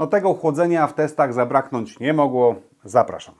No tego chłodzenia w testach zabraknąć nie mogło. Zapraszam.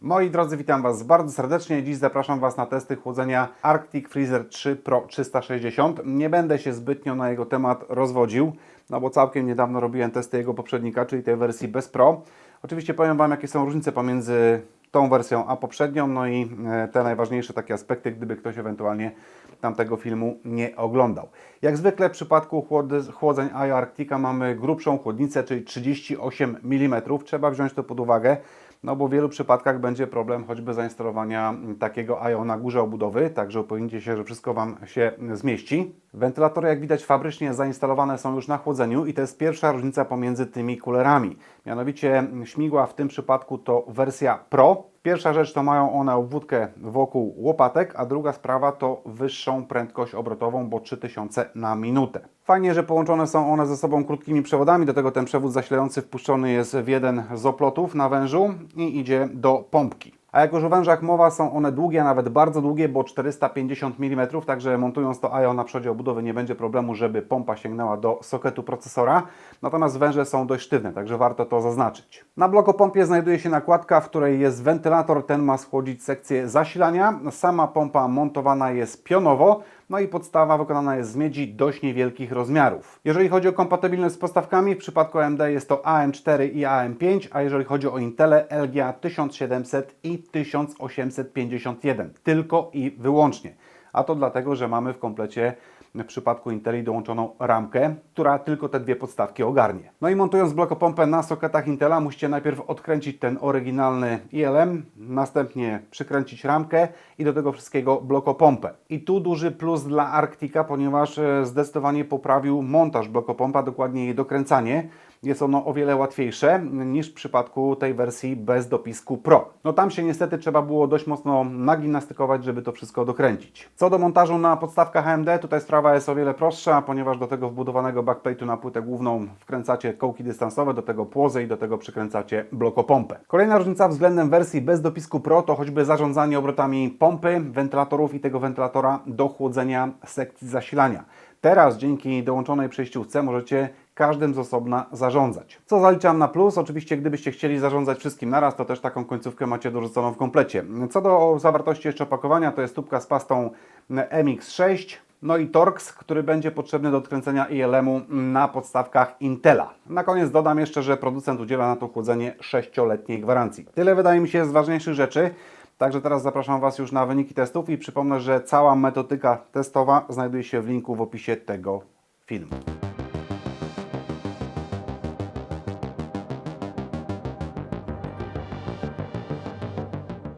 Moi drodzy, witam Was bardzo serdecznie. Dziś zapraszam Was na testy chłodzenia Arctic Freezer 3 Pro 360. Nie będę się zbytnio na jego temat rozwodził, no bo całkiem niedawno robiłem testy jego poprzednika, czyli tej wersji bez Pro. Oczywiście powiem Wam, jakie są różnice pomiędzy tą wersją a poprzednią, no i e, te najważniejsze takie aspekty, gdyby ktoś ewentualnie tamtego filmu nie oglądał. Jak zwykle w przypadku chłodzeń IO Arctica mamy grubszą chłodnicę, czyli 38 mm. Trzeba wziąć to pod uwagę no bo w wielu przypadkach będzie problem choćby zainstalowania takiego IO na górze obudowy, także upewnijcie się, że wszystko Wam się zmieści. Wentylatory, jak widać, fabrycznie zainstalowane są już na chłodzeniu i to jest pierwsza różnica pomiędzy tymi kulerami. Mianowicie śmigła w tym przypadku to wersja Pro. Pierwsza rzecz to mają one obwódkę wokół łopatek, a druga sprawa to wyższą prędkość obrotową, bo 3000 na minutę. Fajnie, że połączone są one ze sobą krótkimi przewodami, do tego ten przewód zasilający wpuszczony jest w jeden z oplotów na wężu i idzie do pompki. A jak już o wężach mowa, są one długie, a nawet bardzo długie, bo 450 mm, także montując to IO na przodzie obudowy nie będzie problemu, żeby pompa sięgnęła do soketu procesora. Natomiast węże są dość sztywne, także warto to zaznaczyć. Na blokopompie znajduje się nakładka, w której jest wentylator, ten ma schłodzić sekcję zasilania. Sama pompa montowana jest pionowo, no i podstawa wykonana jest z miedzi dość niewielkich rozmiarów. Jeżeli chodzi o kompatybilność z postawkami, w przypadku AMD jest to AM4 i AM5, a jeżeli chodzi o Intele LGA 1700 i 1851. Tylko i wyłącznie. A to dlatego, że mamy w komplecie w przypadku Inteli dołączoną ramkę, która tylko te dwie podstawki ogarnie. No i montując blokopompę na soketach Intela musicie najpierw odkręcić ten oryginalny ILM, następnie przykręcić ramkę i do tego wszystkiego blokopompę. I tu duży plus dla Arctica, ponieważ e, zdecydowanie poprawił montaż blokopompa, dokładnie jej dokręcanie. Jest ono o wiele łatwiejsze niż w przypadku tej wersji bez dopisku Pro. No tam się niestety trzeba było dość mocno nagimnastykować, żeby to wszystko dokręcić. Co do montażu na podstawkach AMD, tutaj sprawa jest o wiele prostsza, ponieważ do tego wbudowanego backplate'u na płytę główną wkręcacie kołki dystansowe, do tego płozę i do tego przykręcacie blokopompę. Kolejna różnica względem wersji bez dopisku Pro to choćby zarządzanie obrotami pompy, wentylatorów i tego wentylatora do chłodzenia sekcji zasilania. Teraz dzięki dołączonej przejściówce możecie każdym z osobna zarządzać. Co zaliczam na plus? Oczywiście gdybyście chcieli zarządzać wszystkim naraz, to też taką końcówkę macie dorzuconą w komplecie. Co do zawartości jeszcze opakowania, to jest tubka z pastą MX6, no i Torx, który będzie potrzebny do odkręcenia ILM-u na podstawkach Intela. Na koniec dodam jeszcze, że producent udziela na to chłodzenie 6-letniej gwarancji. Tyle wydaje mi się z ważniejszych rzeczy. Także teraz zapraszam Was już na wyniki testów i przypomnę, że cała metodyka testowa znajduje się w linku w opisie tego filmu.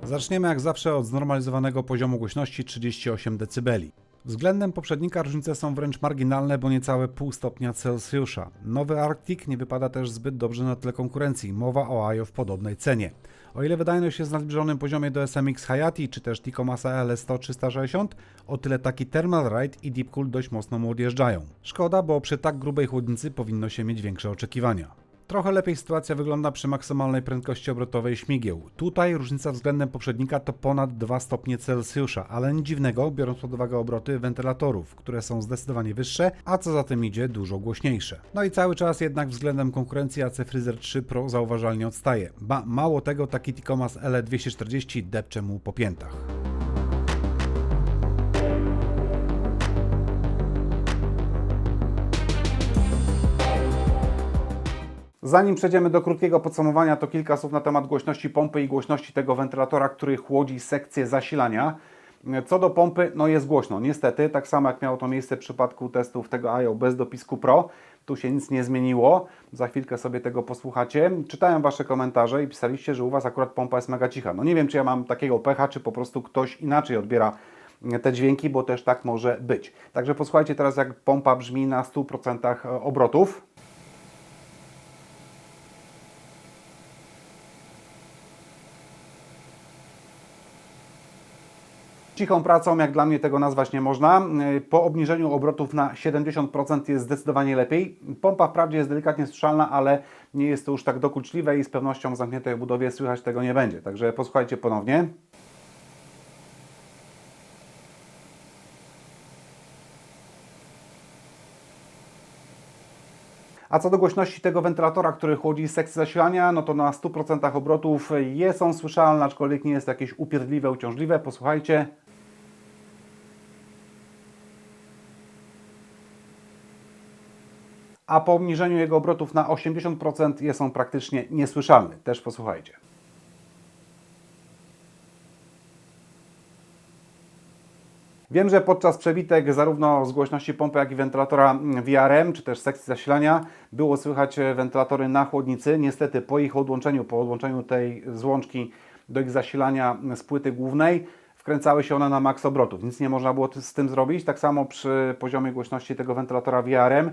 Zaczniemy jak zawsze od znormalizowanego poziomu głośności 38 dB. Względem poprzednika różnice są wręcz marginalne, bo niecałe pół stopnia Celsjusza. Nowy Arctic nie wypada też zbyt dobrze na tle konkurencji. Mowa o AIO w podobnej cenie. O ile wydajność jest na zbliżonym poziomie do SMX Hayati czy też Ticomasa LS100-360, o tyle taki Thermal Ride i Deepcool dość mocno mu odjeżdżają. Szkoda, bo przy tak grubej chłodnicy powinno się mieć większe oczekiwania. Trochę lepiej sytuacja wygląda przy maksymalnej prędkości obrotowej śmigieł. Tutaj różnica względem poprzednika to ponad 2 stopnie Celsjusza, ale nic dziwnego, biorąc pod uwagę obroty wentylatorów, które są zdecydowanie wyższe, a co za tym idzie dużo głośniejsze. No i cały czas jednak względem konkurencji AC Freezer 3 Pro zauważalnie odstaje. Ba, mało tego, taki Ticomas LE240 depcze mu po piętach. Zanim przejdziemy do krótkiego podsumowania, to kilka słów na temat głośności pompy i głośności tego wentylatora, który chłodzi sekcję zasilania. Co do pompy, no jest głośno, niestety, tak samo jak miało to miejsce w przypadku testów tego IO bez dopisku Pro. Tu się nic nie zmieniło, za chwilkę sobie tego posłuchacie. Czytałem Wasze komentarze i pisaliście, że u Was akurat pompa jest mega cicha. No nie wiem, czy ja mam takiego pecha, czy po prostu ktoś inaczej odbiera te dźwięki, bo też tak może być. Także posłuchajcie teraz, jak pompa brzmi na 100% obrotów. cichą pracą, jak dla mnie tego nazwać nie można. Y, po obniżeniu obrotów na 70% jest zdecydowanie lepiej. Pompa wprawdzie jest delikatnie strzalna, ale nie jest to już tak dokuczliwe i z pewnością w zamkniętej budowie słychać tego nie będzie. Także posłuchajcie ponownie. A co do głośności tego wentylatora, który chłodzi sekcję zasilania, no to na 100% obrotów jest on słyszalny, aczkolwiek nie jest jakieś upierdliwe, uciążliwe. Posłuchajcie. A po obniżeniu jego obrotów na 80% jest on praktycznie niesłyszalny. Też posłuchajcie. Wiem, że podczas przebitek zarówno z głośności pompy, jak i wentylatora VRM, czy też sekcji zasilania było słychać wentylatory na chłodnicy. Niestety po ich odłączeniu, po odłączeniu tej złączki do ich zasilania z płyty głównej, wkręcały się one na maks obrotów. Nic nie można było z tym zrobić. Tak samo przy poziomie głośności tego wentylatora VRM,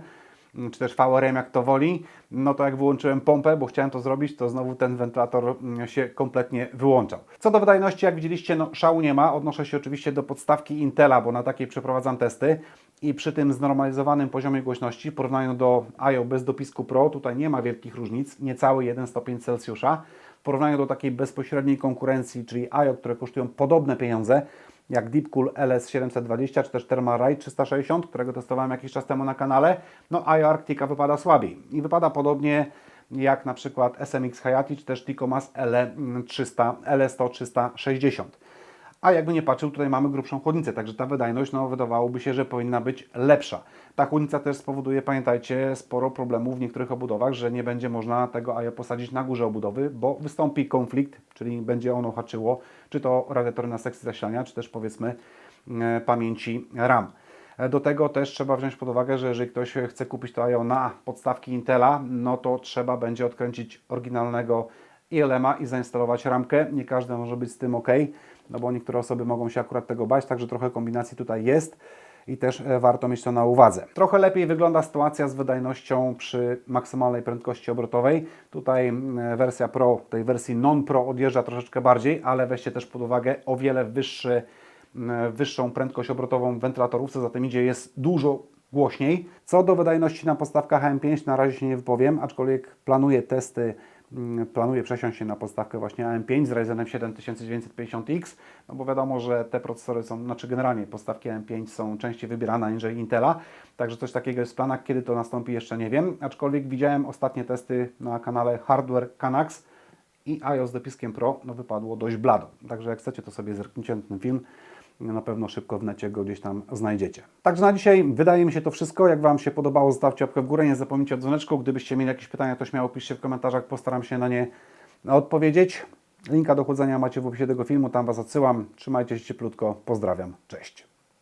czy też VRM, jak to woli, no to jak wyłączyłem pompę, bo chciałem to zrobić, to znowu ten wentylator się kompletnie wyłączał. Co do wydajności, jak widzieliście, no szału nie ma. Odnoszę się oczywiście do podstawki Intela, bo na takiej przeprowadzam testy i przy tym znormalizowanym poziomie głośności w porównaniu do IO bez dopisku Pro, tutaj nie ma wielkich różnic, niecały 1 stopień Celsjusza. W porównaniu do takiej bezpośredniej konkurencji, czyli IO, które kosztują podobne pieniądze, jak Deepcool LS720 czy też Thermalray 360, którego testowałem jakiś czas temu na kanale, no IO Arctica wypada słabiej. I wypada podobnie jak na przykład SMX Hayati czy też Tikomas L300, LS100 A jakby nie patrzył, tutaj mamy grubszą chłodnicę, także ta wydajność no, wydawałoby się, że powinna być lepsza. Ta chłodnica też spowoduje, pamiętajcie, sporo problemów w niektórych obudowach, że nie będzie można tego AIO posadzić na górze obudowy, bo wystąpi konflikt, czyli będzie ono haczyło, czy to radiatory na sekcji zasilania, czy też powiedzmy e, pamięci RAM. Do tego też trzeba wziąć pod uwagę, że jeżeli ktoś chce kupić to IO na podstawki Intela, no to trzeba będzie odkręcić oryginalnego ILM-a i zainstalować ramkę. Nie każdy może być z tym ok, no bo niektóre osoby mogą się akurat tego bać, także trochę kombinacji tutaj jest i też e, warto mieć to na uwadze. Trochę lepiej wygląda sytuacja z wydajnością przy maksymalnej prędkości obrotowej. Tutaj wersja Pro, tej wersji non-Pro odjeżdża troszeczkę bardziej, ale weźcie też pod uwagę o wiele wyższy wyższą prędkość obrotową wentylatorów, co za tym idzie jest dużo głośniej. Co do wydajności na podstawkach AM5 na razie się nie wypowiem, aczkolwiek planuję testy, planuję przesiąść się na podstawkę właśnie AM5 z Ryzenem 7950X, no bo wiadomo, że te procesory są, znaczy generalnie podstawki AM5 są częściej wybierane aniżeli Intela, także coś takiego jest w planach, kiedy to nastąpi jeszcze nie wiem, aczkolwiek widziałem ostatnie testy na kanale Hardware Canax i iOS z dopiskiem Pro no, wypadło dość blado, także jak chcecie to sobie zerknijcie na ten film, na pewno szybko w necie go gdzieś tam znajdziecie. Także na dzisiaj wydaje mi się to wszystko. Jak Wam się podobało, zostawcie łapkę w górę, nie zapomnijcie o dzwoneczku. Gdybyście mieli jakieś pytania, to śmiało piszcie w komentarzach, postaram się na nie odpowiedzieć. Linka do chłodzenia macie w opisie tego filmu, tam Was odsyłam. Trzymajcie się cieplutko, pozdrawiam, cześć.